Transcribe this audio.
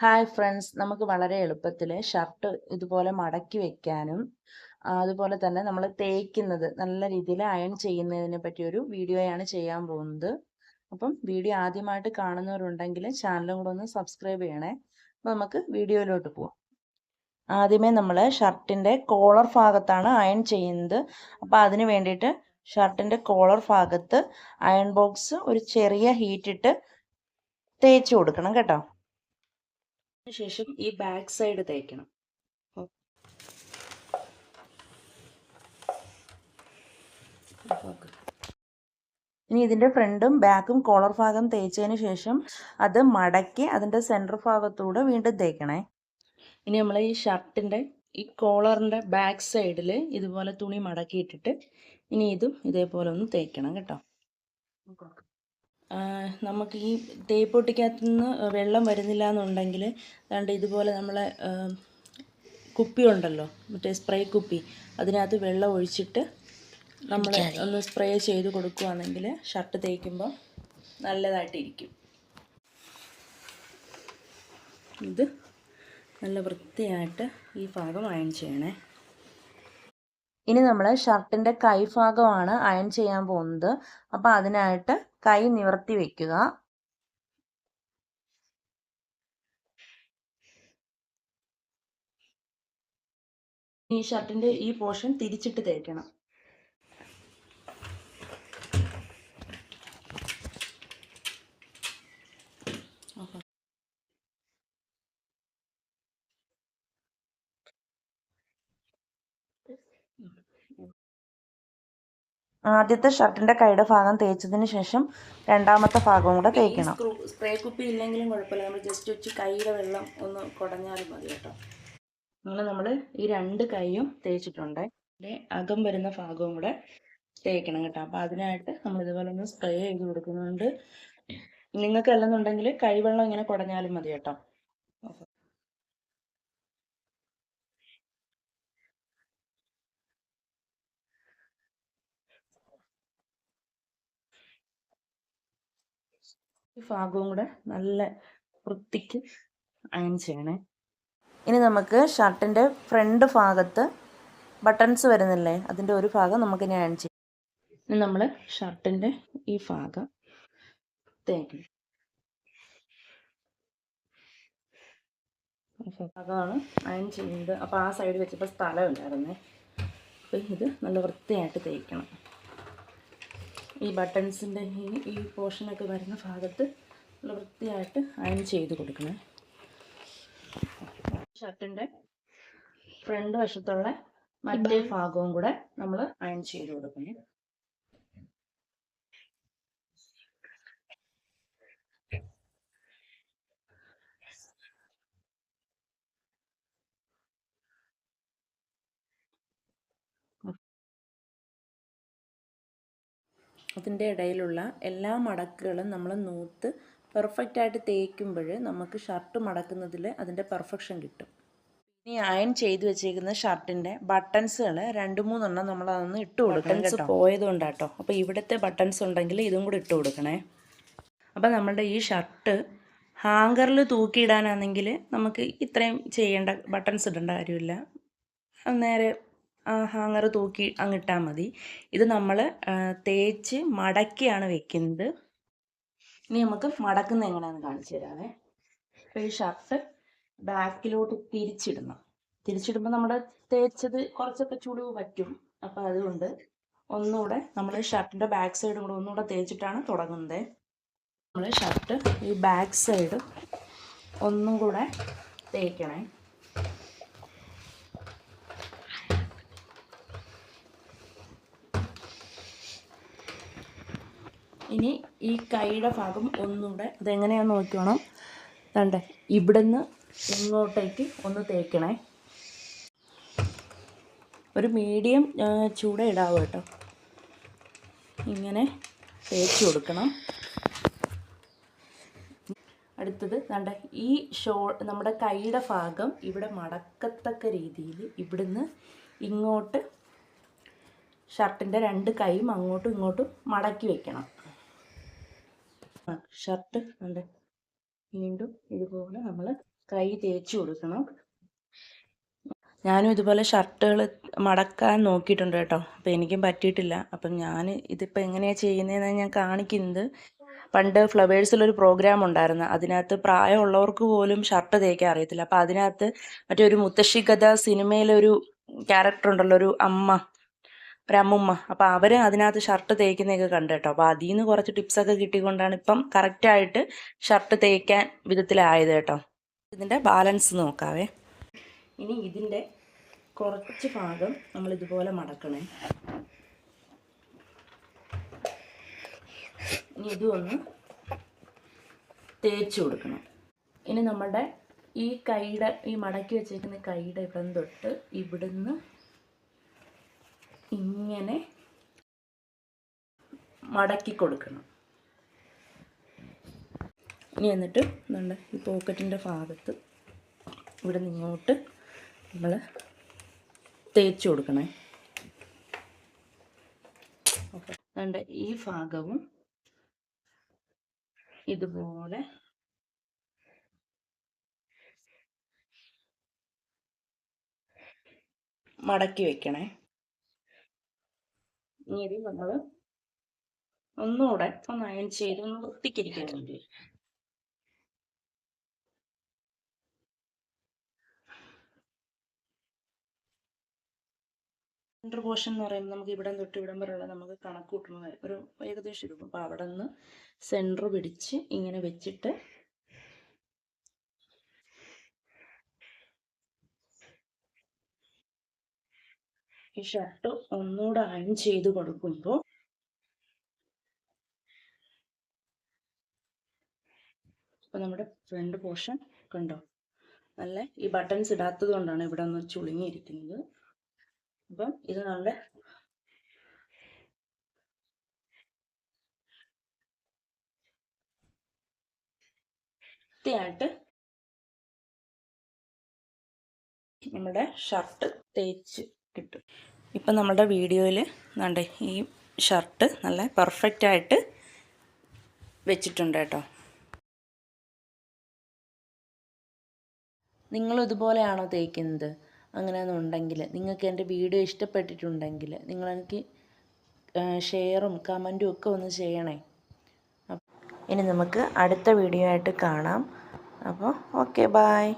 Hi friends നമുക്ക് വളരെ എളുപ്പത്തിൽ ഷർട്ട് ഇതുപോലെ മടക്കി വെക്കാനും അതുപോലെ തന്നെ നമ്മൾ തേക്കുന്നത് നല്ല രീതിയിൽ അയൺ ചെയ്യുന്നതിനെ പറ്റിയൊരു വീഡിയോയാണ് ചെയ്യാൻ പോകുന്നത്. അപ്പം വീഡിയോ ആദ്യമായിട്ട് കാണുന്നവരുണ്ടെങ്കിൽ ചാനലും കൂടെ ഒന്ന് സബ്സ്ക്രൈബ് ചെയ്യണേ. അപ്പം നമുക്ക് വീഡിയോയിലോട്ട് പോവാം. ആദ്യമേ നമ്മൾ ഷർട്ടിന്റെ കോളർ ഭാഗത്താണ് അയൺ ചെയ്യുന്നത്. അപ്പോൾ അതിന് വേണ്ടിയിട്ട് ഷർട്ടിന്റെ കോളർ ഭാഗത്ത് അയൺ ബോക്സ് ഒരു ചെറിയ ഹീറ്റിട്ട് തേച്ച് കൊടുക്കണം കേട്ടോ. ശേഷം ഈ ബാക്ക് സൈഡ് തേക്കണം. ഇനി ഇതിന്റെ ഫ്രണ്ടും ബാക്കും കോളർ ഭാഗം തേച്ചതിന് ശേഷം അത് മടക്കി അതിന്റെ സെന്റർ ഭാഗത്തൂടെ വീണ്ടും തേക്കണേ. ഇനി നമ്മൾ ഈ ഷർട്ടിന്റെ ഈ കോളറിന്റെ ബാക്ക് സൈഡിൽ ഇതുപോലെ തുണി മടക്കിയിട്ടിട്ട് ഇനി ഇതും ഇതേപോലെ ഒന്ന് തേക്കണം കേട്ടോ. നമുക്ക് ഈ തേപ്പൊട്ടിക്കകത്തു നിന്ന് വെള്ളം വരുന്നില്ല എന്നുണ്ടെങ്കിൽ അതുകൊണ്ട് ഇതുപോലെ നമ്മളെ കുപ്പി ഉണ്ടല്ലോ മറ്റേ സ്പ്രേ കുപ്പി അതിനകത്ത് വെള്ളം ഒഴിച്ചിട്ട് നമ്മൾ ഒന്ന് സ്പ്രേ ചെയ്ത് കൊടുക്കുകയാണെങ്കിൽ ഷർട്ട് തേക്കുമ്പോൾ നല്ലതായിട്ടിരിക്കും. ഇത് നല്ല വൃത്തിയായിട്ട് ഈ ഭാഗം അയൺ ചെയ്യണേ. ഇനി നമ്മൾ ഷർട്ടിന്റെ കൈഭാഗമാണ് അയൺ ചെയ്യാൻ പോകുന്നത്. അപ്പോൾ അതിനായിട്ട് കൈ നിവർത്തി വെക്കുക. ഈ ഷർട്ടിന്റെ ഈ പോർഷൻ തിരിച്ചിട്ട് തേക്കണം. ആദ്യത്തെ ഷർട്ടിന്റെ കൈയുടെ ഭാഗം തേച്ചതിന് ശേഷം രണ്ടാമത്തെ ഭാഗവും കൂടെ തേക്കണം. സ്പ്രേ കുപ്പി ഇല്ലെങ്കിലും കുഴപ്പമില്ല. നമ്മൾ ജസ്റ്റ് വെച്ച് കൈയുടെ വെള്ളം ഒന്ന് കുടഞ്ഞാലും മതി കേട്ടോ. അങ്ങനെ നമ്മൾ ഈ രണ്ട് കൈയും തേച്ചിട്ടുണ്ട്. അകം വരുന്ന ഭാഗവും കൂടെ തേക്കണം കേട്ടോ. അപ്പോൾ അതിനായിട്ട് നമ്മൾ ഇതുപോലെ ഒന്ന് സ്പ്രേ ചെയ്ത് കൊടുക്കുന്നുണ്ട്. നിങ്ങൾക്ക് അല്ലെന്നുണ്ടെങ്കിൽ കൈവെള്ളം ഇങ്ങനെ കുടഞ്ഞാലും മതി കേട്ടോ. ഈ ഭാഗവും കൂടെ നല്ല വൃത്തിക്ക് അയൺ ചെയ്യണേ. ഇനി നമുക്ക് ഷർട്ടിന്റെ ഫ്രണ്ട് ഭാഗത്ത് ബട്ടൺസ് വരുന്നില്ലേ? അതിന്റെ ഒരു ഭാഗം നമുക്കിനി അയൺ ചെയ്യാം. ഇനി നമ്മൾ ഷർട്ടിന്റെ ഈ ഭാഗം തേക്കണം. ഭാഗമാണ് അയൺ ചെയ്യുന്നത്. അപ്പോൾ ആ സൈഡ് വെച്ചപ്പോൾ സ്ഥലം ഉണ്ടായിരുന്നേ. അപ്പോൾ ഇത് നല്ല വൃത്തിയായിട്ട് തേക്കണം. ഈ ബട്ടൺസിന്റെ ഈ ഈ പോർഷനൊക്കെ വരുന്ന ഭാഗത്ത് വൃത്തിയായിട്ട് അയൺ ചെയ്ത് കൊടുക്കണേ. ഷർട്ടിന്റെ ഫ്രണ്ട് വശത്തുള്ള മറ്റേ ഭാഗവും കൂടെ നമ്മൾ അയൺ ചെയ്ത് കൊടുക്കണേ. അതിന്റെ ഇടയിലുള്ള എല്ലാ മടക്കുകളും നമ്മൾ നൂത്ത് പെർഫെക്റ്റായിട്ട് തേക്കുമ്പോൾ നമുക്ക് ഷർട്ട് മടക്കുന്നതിൽ അതിന്റെ പെർഫെക്ഷൻ കിട്ടും. ഇനി അയൺ ചെയ്ത് വെച്ചേക്കുന്ന ഷർട്ടിന്റെ ബട്ടൺസുകൾ രണ്ട് മൂന്നെണ്ണം നമ്മൾ അതൊന്ന് ഇട്ട് കൊടുക്കണം കേട്ടോ. പോയതുകൊണ്ടാട്ടോ. അപ്പോൾ ഇവിടുത്തെ ബട്ടൺസ് ഉണ്ടെങ്കിൽ ഇതും കൂടി ഇട്ട് കൊടുക്കണേ. അപ്പോൾ നമ്മളുടെ ഈ ഷർട്ട് ഹാങ്കറിൽ തൂക്കിയിടാനാണെങ്കിൽ നമുക്ക് ഇത്രയും ചെയ്യേണ്ട ബട്ടൺസ് ഇടേണ്ട കാര്യമില്ല. നേരെ ഹാങ്ങർ തൂക്കി അങ്ങിട്ടാൽ മതി. ഇത് നമ്മൾ തേച്ച് മടക്കിയാണ് വെക്കുന്നത്. ഇനി നമുക്ക് മടക്കുന്ന എങ്ങനെയാണെന്ന് കാണിച്ചു തരാമേ അപ്പോൾ ഈ ഷർട്ട് ബാക്കിലോട്ട് തിരിച്ചിടണം. തിരിച്ചിടുമ്പോൾ നമ്മൾ തേച്ചത് കുറച്ചൊക്കെ ചുളിവ് പറ്റും. അപ്പോൾ അതുകൊണ്ട് ഒന്നുകൂടെ നമ്മൾ ഷർട്ടിന്റെ ബാക്ക് സൈഡും കൂടെ ഒന്നുകൂടെ തേച്ചിട്ടാണ് തുടങ്ങുന്നത്. നമ്മൾ ഷർട്ട് ഈ ബാക്ക് സൈഡ് ഒന്നും കൂടെ തേക്കണേ. ഇനി ഈ കൈയുടെ ഭാഗം ഒന്നുകൂടെ അതെങ്ങനെയാണെന്ന് നോക്കണം വേണ്ട ഇവിടുന്ന് ഇങ്ങോട്ടേക്ക് ഒന്ന് തേക്കണേ. ഒരു മീഡിയം ചൂട ഇടാവ് കേട്ടോ. ഇങ്ങനെ തേച്ച് കൊടുക്കണം. അടുത്തത് വേണ്ട ഈ ഷോ നമ്മുടെ കൈയുടെ ഭാഗം ഇവിടെ മടക്കത്തക്ക രീതിയിൽ ഇവിടുന്ന് ഇങ്ങോട്ട് ഷർട്ടിന്റെ രണ്ട് കൈയും അങ്ങോട്ടും ഇങ്ങോട്ടും മടക്കി വെക്കണം. ഷർട്ട് ഉണ്ട് വീണ്ടും ഇതുപോലെ നമ്മൾ കൈ തേച്ച് കൊടുക്കണം. ഞാനും ഇതുപോലെ ഷർട്ടുകൾ മടക്കാൻ നോക്കിയിട്ടുണ്ട് കേട്ടോ. അപ്പോൾ എനിക്കും പറ്റിയിട്ടില്ല. അപ്പം ഞാൻ ഇതിപ്പോൾ എങ്ങനെയാണ് ചെയ്യുന്നതെന്ന് ഞാൻ കാണിക്കുന്നത്. പണ്ട് ഫ്ലവേഴ്സിലൊരു പ്രോഗ്രാം ഉണ്ടായിരുന്നു. അതിനകത്ത് പ്രായമുള്ളവർക്ക് പോലും ഷർട്ട് തേക്കാൻ അറിയത്തില്ല. അപ്പം അതിനകത്ത് മറ്റേ ഒരു മുത്തശ്ശി കഥ സിനിമയിലൊരു ക്യാരക്ടർ ഉണ്ടല്ലോ ഒരു അമ്മ. ഒരു അമ്മുമ്മ അപ്പോൾ അവർ അതിനകത്ത് ഷർട്ട് തേക്കുന്നതൊക്കെ കണ്ടു കേട്ടോ അപ്പോൾ അതിൽ നിന്ന് കുറച്ച് ടിപ്സൊക്കെ കിട്ടിക്കൊണ്ടാണ് ഇപ്പം കറക്റ്റായിട്ട് ഷർട്ട് തേക്കാൻ വിധത്തിലായത് കേട്ടോ. ഇതിന്റെ ബാലൻസ് നോക്കാവേ. ഇനി ഇതിന്റെ കുറച്ച് ഭാഗം നമ്മൾ ഇതുപോലെ മടക്കണേ. ഇനി ഇത് ഒന്ന് തേച്ച് കൊടുക്കണം. ഇനി നമ്മുടെ ഈ കൈയുടെ ഈ മടക്കി വെച്ചേക്കുന്ന കൈയുടെ ഇവിടം തൊട്ട് ഇവിടുന്ന് ഇങ്ങനെ മടക്കി കൊടുക്കണം. ഇനി എന്നിട്ട് നമ്മുടെ ഈ പോക്കറ്റിന്റെ ഭാഗത്ത് ഇവിടെ നിങ്ങോട്ട് നമ്മൾ തേച്ച് കൊടുക്കണേ. ഓക്കെ. ഈ ഭാഗവും ഇതുപോലെ മടക്കി വെക്കണേ. ഇനി നമ്മൾ ഒന്നുകൂടെ ഒന്ന് അയൺ ചെയ്ത് ഒന്ന് വൃത്തിക്കിരിക്കുന്നുണ്ട് വേണ്ടി സെന്റർ പോർഷൻ എന്ന് പറയുമ്പോൾ നമുക്ക് ഇവിടെ തൊട്ട് ഇവിടം വരെയുള്ള നമുക്ക് കണക്ക് കൂട്ടുന്നത്. ഒരു ഏകദേശം ഇരിക്കും അപ്പോൾ അവിടെ നിന്ന് സെന്റർ പിടിച്ച് ഇങ്ങനെ വെച്ചിട്ട് ഈ ഷർട്ട് ഒന്നുകൂടെ അയൺ ചെയ്ത് കൊടുക്കുമ്പോൾ അപ്പോൾ നമ്മുടെ ഫ്രണ്ട് പോർഷൻ കണ്ടോ? നല്ല ഈ ബട്ടൺസ് ഇടാത്തത് കൊണ്ടാണ് ഇവിടെ ഒന്ന് ചുളുങ്ങിയിരിക്കുന്നത്. അപ്പം ഇത് നല്ല വൃത്തിയായിട്ട് നമ്മുടെ ഷർട്ട് തേച്ച് കിട്ടും. ഇപ്പം നമ്മുടെ വീഡിയോയിൽ കണ്ടേ ഈ ഷർട്ട് നല്ല പെർഫെക്റ്റ് ആയിട്ട് വെച്ചിട്ടുണ്ട് കേട്ടോ. നിങ്ങളിതുപോലെയാണോ തേക്കുന്നത്? അങ്ങനെയെന്നുണ്ടെങ്കിൽ നിങ്ങൾക്ക് എന്റെ വീഡിയോ ഇഷ്ടപ്പെട്ടിട്ടുണ്ടെങ്കിൽ നിങ്ങളെനിക്ക് ഷെയറും കമന്റും ഒക്കെ ഒന്ന് ചെയ്യണേ. ഇനി നമുക്ക് അടുത്ത വീഡിയോ ആയിട്ട് കാണാം. അപ്പോൾ ഓക്കെ ബായ്